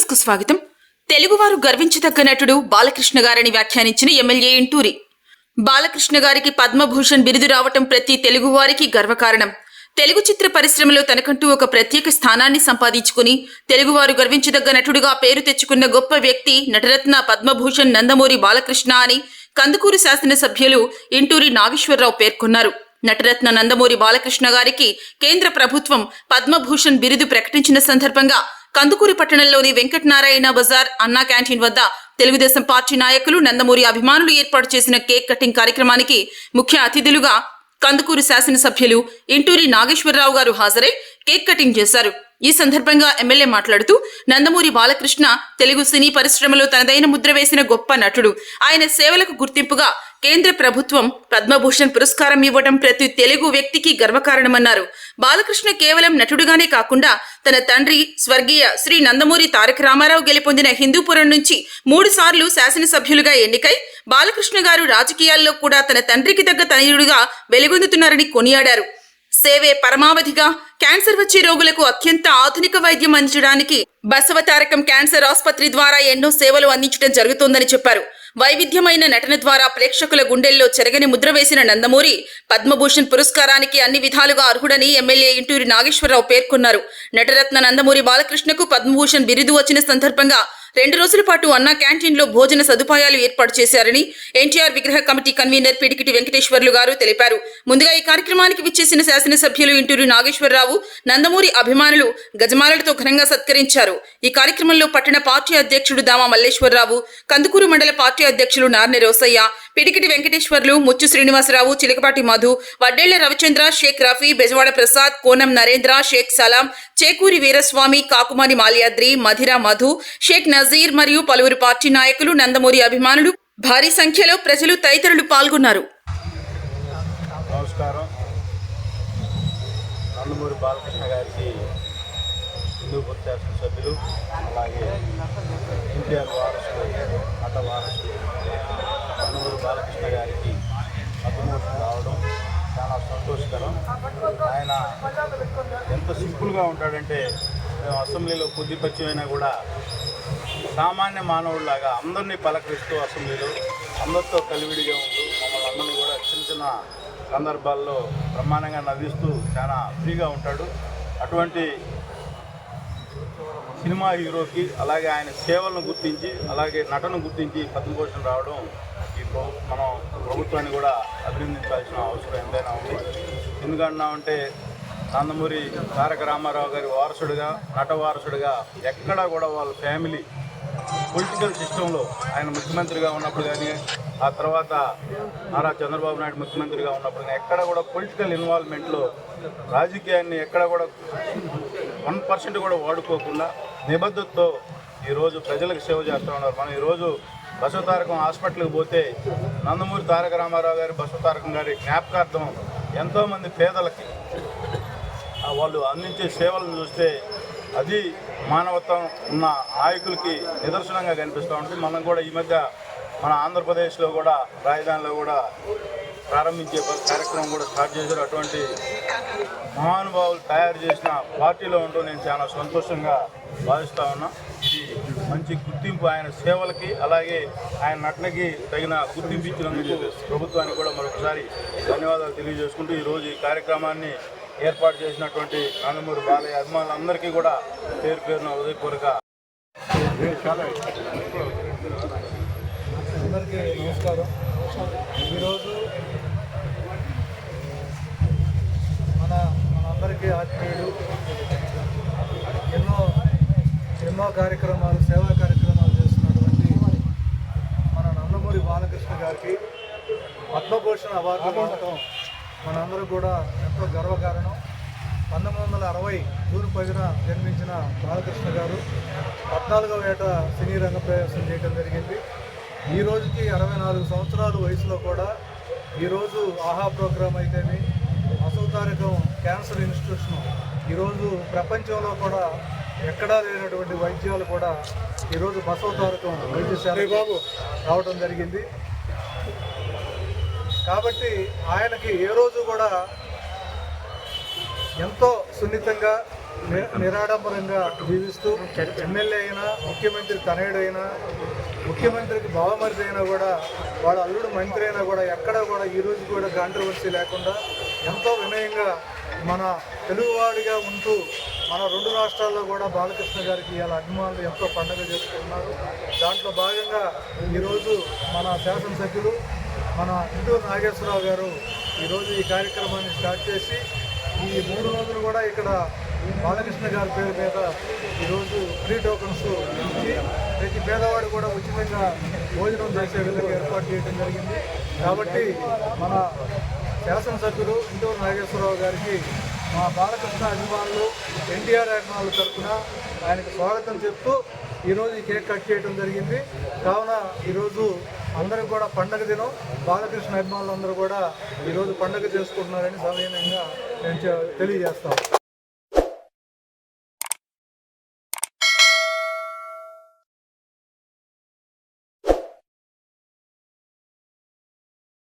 న్యూస్కు స్వాగతం. తెలుగువారు గర్వించదగ్గ నటుడు బాలకృష్ణ గారని వ్యాఖ్యానించిన ఎమ్మెల్యే ఇంటూరి. బాలకృష్ణ గారికి పద్మభూషణ్ బిరుదు రావటం ప్రతి తెలుగువారికి గర్వకారణం. తెలుగు చిత్ర పరిశ్రమలో తనకంటూ ఒక ప్రత్యేక స్థానాన్ని సంపాదించుకుని తెలుగువారు గర్వించదగ్గ నటుడుగా పేరు తెచ్చుకున్న గొప్ప వ్యక్తి నటరత్న పద్మభూషణ్ నందమూరి బాలకృష్ణ అని కందుకూరు శాసనసభ్యులు ఇంటూరి నాగేశ్వరరావు పేర్కొన్నారు. నటరత్న నందమూరి బాలకృష్ణ గారికి కేంద్ర ప్రభుత్వం పద్మభూషణ్ బిరుదు ప్రకటించిన సందర్భంగా కందుకూరు పట్టణంలోని వెంకటనారాయణ బజార్ అన్నా క్యాంటీన్ వద్ద తెలుగుదేశం పార్టీ నాయకులు నందమూరి అభిమానులు ఏర్పాటు చేసిన కేక్ కటింగ్ కార్యక్రమానికి ముఖ్య అతిథులుగా కందుకూరు శాసనసభ్యులు ఇంటూరి నాగేశ్వరరావు గారు హాజరై కేక్ కటింగ్ చేశారు. ఈ సందర్భంగా ఎమ్మెల్యే మాట్లాడుతూ నందమూరి బాలకృష్ణ తెలుగు సినీ పరిశ్రమలో తనదైన ముద్ర వేసిన గొప్ప నటుడు. ఆయన సేవలకు గుర్తింపుగా కేంద్ర ప్రభుత్వం పద్మభూషణ్ పురస్కారం ఇవ్వడం ప్రతి తెలుగు వ్యక్తికి గర్వకారణమన్నారు. బాలకృష్ణ కేవలం నటుడుగానే కాకుండా తన తండ్రి స్వర్గీయ శ్రీ నందమూరి తారక రామారావు గెలుపొందిన హిందూపురం నుంచి మూడు సార్లు శాసనసభ్యులుగా ఎన్నికై బాలకృష్ణ గారు రాజకీయాల్లో కూడా తన తండ్రికి తగ్గ తనయుడుగా వెలుగొందుతున్నారని కొనియాడారు. సేవే పరమావధిగా క్యాన్సర్ వచ్చే రోగులకు అత్యంత ఆధునిక వైద్యం అందించడానికి బసవతారకం క్యాన్సర్ ఆసుపత్రి ద్వారా ఎన్నో సేవలు అందించడం జరుగుతోందని చెప్పారు. వైవిధ్యమైన నటన ద్వారా ప్రేక్షకుల గుండెల్లో చెరగని ముద్ర వేసిన నందమూరి పద్మభూషణ్ పురస్కారానికి అన్ని విధాలుగా అర్హుడని ఎమ్మెల్యే ఇంటూరి నాగేశ్వరరావు పేర్కొన్నారు. నటరత్న నందమూరి బాలకృష్ణకు పద్మభూషణ్ బిరుదు వచ్చిన సందర్భంగా రెండు రోజుల పాటు అన్నా క్యాంటీన్లో భోజన సదుపాయాలు ఏర్పాటు చేశారని ఎన్టీఆర్ విగ్రహ కమిటీ కన్వీనర్ పిడికిటి వెంకటేశ్వర్లు గారు తెలిపారు. ముందుగా ఈ కార్యక్రమానికి విచ్చేసిన శాసనసభ్యులు ఇంటూరి నాగేశ్వరరావు నందమూరి అభిమానులు గజమాలలతో ఘనంగా సత్కరించారు. ఈ కార్యక్రమంలో పట్టణ పార్టీ అధ్యక్షుడు దామా మల్లేశ్వరరావు కందుకూరు మండల పార్టీ అధ్యక్షులు నార్నె రోసయ్య పిడికిటి వెంకటేశ్వర్లు ముచ్చు శ్రీనివాసరావు చిలకపాటి మధు వడ్డేళ్ళ రవిచంద్ర షేక్ రఫీ బెజవాడ ప్రసాద్ కోనం నరేంద్ర షేక్ సలాం చేకూరి వీరస్వామి కాకుమాని మాల్యాద్రి మధిర మధు షేక్ నజీర్ మరియు పలువురు పార్టీ నాయకులు నందమూరి అభిమానులు భారీ సంఖ్యలో ప్రజలు తదితరులు పాల్గొన్నారు. నమస్కారం. నందమూరి బాలకృష్ణ గారికి హిందూ శాసన సభ్యులు అలాగే ఎన్టీఆర్ వారసులు వారసులు నందమూరి బాలకృష్ణ గారికి రావడం చాలా సంతోషకరం. ఆయన ఎంత సింపుల్గా ఉంటాడంటే మేము అసెంబ్లీలో కొద్ది పరిచయమైనా కూడా సామాన్య మానవుడిలాగా అందరినీ పలకరిస్తూ అసెంబ్లీలో అందరితో కలివిడిగా ఉంటూ మమ్మల్ని అందరినీ కూడా చిన్న చిన్న సందర్భాల్లో బ్రహ్మాండంగా నవ్విస్తూ చాలా ఫ్రీగా ఉంటాడు. అటువంటి సినిమా హీరోకి అలాగే ఆయన సేవలను గుర్తించి అలాగే నటను గుర్తించి పద్మభూషణ్ రావడం ఈ మనం ప్రభుత్వాన్ని కూడా అభినందించాల్సిన అవసరం ఎంతైనా ఉంది. ఎందుకన్నామంటే నందమూరి తారక రామారావు గారి వారసుడిగా నట వారసుడిగా ఎక్కడా కూడా వాళ్ళ ఫ్యామిలీ పొలిటికల్ సిస్టంలో ఆయన ముఖ్యమంత్రిగా ఉన్నప్పుడు కానీ ఆ తర్వాత నారా చంద్రబాబు నాయుడు ముఖ్యమంత్రిగా ఉన్నప్పుడు కానీ ఎక్కడ కూడా పొలిటికల్ ఇన్వాల్వ్మెంట్లో రాజకీయాన్ని ఎక్కడ కూడా వన్ పర్సెంట్ కూడా వాడుకోకుండా నిబద్ధతతో ఈరోజు ప్రజలకు సేవ చేస్తూ ఉన్నారు. మనం ఈరోజు బసవతారకం హాస్పిటల్కి పోతే నందమూరి తారక రామారావు గారి బసవతారకం గారి జ్ఞాపకార్థం ఎంతోమంది పేదలకి వాళ్ళు అందించే సేవలను చూస్తే అది మానవత్వం ఉన్న నాయకులకి నిదర్శనంగా కనిపిస్తూ ఉంటుంది. మనం కూడా ఈ మధ్య మన ఆంధ్రప్రదేశ్లో కూడా రాజధానిలో కూడా ప్రారంభించే కార్యక్రమం కూడా స్టార్ట్ చేశారు. అటువంటి మహానుభావులు తయారు చేసిన పార్టీలో ఉంటూ నేను చాలా సంతోషంగా భావిస్తూ ఉన్నా. ఇది మంచి గుర్తింపు ఆయన సేవలకి అలాగే ఆయన నటనకి తగిన గుర్తింపు ఇచ్చినందుకు ప్రభుత్వానికి కూడా మరొకసారి ధన్యవాదాలు తెలియజేసుకుంటూ ఈరోజు ఈ కార్యక్రమాన్ని ఏర్పాటు చేసినటువంటి నందమూరి బాలయ్య అభిమానులందరికీ కూడా పేరు పేరున ఉదయపూర్వక అందరికీ నమస్కారం. ఈరోజు మన మనందరికీ ఆత్మీయుడు ఎన్నో ఎన్నో కార్యక్రమాలు సేవా కార్యక్రమాలు చేస్తున్నటువంటి మన నందమూరి బాలకృష్ణ గారికి పద్మభూషణ్ అవార్డు మనందరూ కూడా ఎంతో గర్వకారణం. పంతొమ్మిది వందల అరవై జూన్ పదిన జన్మించిన బాలకృష్ణ గారు పద్నాలుగవ ఏట సినీ రంగ ప్రవేశం చేయడం జరిగింది. ఈ రోజుకి అరవై నాలుగు సంవత్సరాల వయసులో కూడా ఈరోజు ఆహా ప్రోగ్రాం అయితేనే అసౌతారకం క్యాన్సర్ ఇన్స్టిట్యూషన్ ఈరోజు ప్రపంచంలో కూడా ఎక్కడా లేనటువంటి వైద్యాలు కూడా ఈరోజు బసవతారకం వైద్యశాల రావడం జరిగింది. కాబట్టి ఆయనకి ఏ రోజు కూడా ఎంతో సున్నితంగా నిరాడంబరంగా జీవిస్తూ ఎమ్మెల్యే అయినా ముఖ్యమంత్రి తనయుడైనా ముఖ్యమంత్రికి బావమరిది అయినా కూడా వాళ్ళ అల్లుడు మంత్రి అయినా కూడా ఎక్కడ కూడా ఈ రోజు కూడా కాంట్రవర్సీ లేకుండా ఎంతో వినయంగా మన తెలుగువాడిగా ఉంటూ మన రెండు రాష్ట్రాల్లో కూడా బాలకృష్ణ గారికి ఇవాళ అభిమానులు ఎంతో పండుగ చేసుకుంటున్నారు. దాంట్లో భాగంగా ఈరోజు మన శాసనసభ్యులు మన ఇంటూరు నాగేశ్వరరావు గారు ఈరోజు ఈ కార్యక్రమాన్ని స్టార్ట్ చేసి ఈ మూడు రోజులు కూడా ఇక్కడ బాలకృష్ణ గారి పేరు మీద ఈరోజు ఫ్రీ టోకన్స్ ఇచ్చి ప్రతి పేదవాడు కూడా ఉచితంగా భోజనం చేసే విధంగా ఏర్పాటు చేయడం జరిగింది. కాబట్టి మన శాసనసభ్యులు ఇంటూరు నాగేశ్వరరావు గారికి మా బాలకృష్ణ అభిమానులు ఎన్టీఆర్ అభిమానుల తరఫున ఆయనకు స్వాగతం చెప్తూ ఈరోజు ఈ కేక్ కట్ చేయడం జరిగింది. కావున ఈరోజు అందరూ కూడా పండగ దినం బాలకృష్ణ అభిమానులు అందరూ కూడా ఈరోజు పండగ చేసుకుంటున్నారని సవినయంగా నేను తెలియజేస్తాను